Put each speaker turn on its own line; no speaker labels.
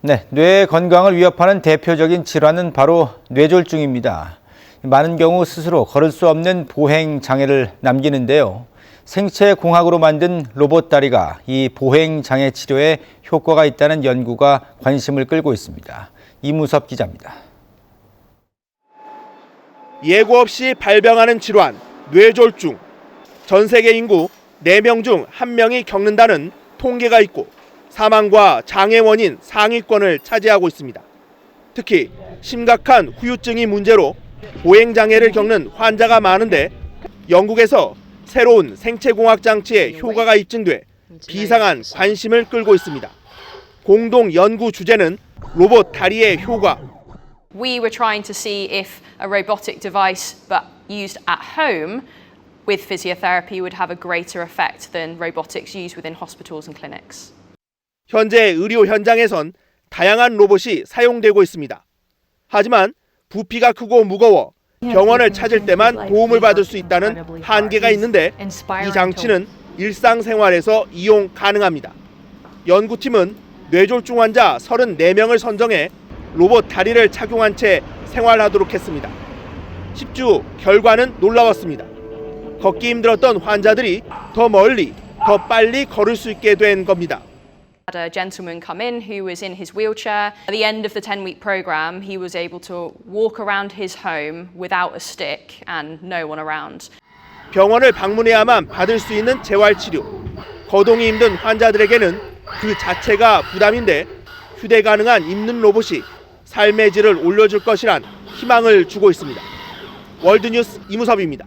네, 뇌 건강을 위협하는 대표적인 질환은 바로 뇌졸중입니다. 많은 경우 스스로 걸을 수 없는 보행 장애를 남기는데요. 생체 공학으로 만든 로봇 다리가 이 보행 장애 치료에 효과가 있다는 연구가 관심을 끌고 있습니다. 이무섭 기자입니다.
예고 없이 발병하는 질환, 뇌졸중. 전 세계 인구 4명 중 1명이 겪는다는 통계가 있고 사망과 장애 원인 상위권을 차지하고 있습니다. 특히 심각한 후유증이 문제로 보행 장애를 겪는 환자가 많은데 영국에서 새로운 생체공학 장치의 효과가 입증돼 비상한 관심을 끌고 있습니다. 공동 연구 주제는 로봇 다리의 효과,
We were trying to see if a robotic device, but used at home with physiotherapy, would have a greater effect than robotics used within hospitals and clinics.
현재 의료 현장에선 다양한 로봇이 사용되고 있습니다. 하지만 부피가 크고 무거워 병원을 찾을 때만 도움을 받을 수 있다는 한계가 있는데 이 장치는 일상생활에서 이용 가능합니다. 연구팀은 뇌졸중 환자 34명을 선정해 로봇 다리를 착용한 채 생활하도록 했습니다. 10주 결과는 놀라웠습니다. 걷기 힘들었던 환자들이 더 멀리, 더 빨리 걸을 수 있게 된 겁니다.
Had a gentleman come in who was in his wheelchair. At the end of the 10 week program, he was able to walk around his home without a stick and no one around.
병원을 방문해야만 받을 수 있는 재활 치료. 거동이 힘든 환자들에게는 그 자체가 부담인데 휴대 가능한 입는 로봇이 삶의 질을 올려줄 것이란 희망을 주고 있습니다. 월드뉴스 이무섭입니다.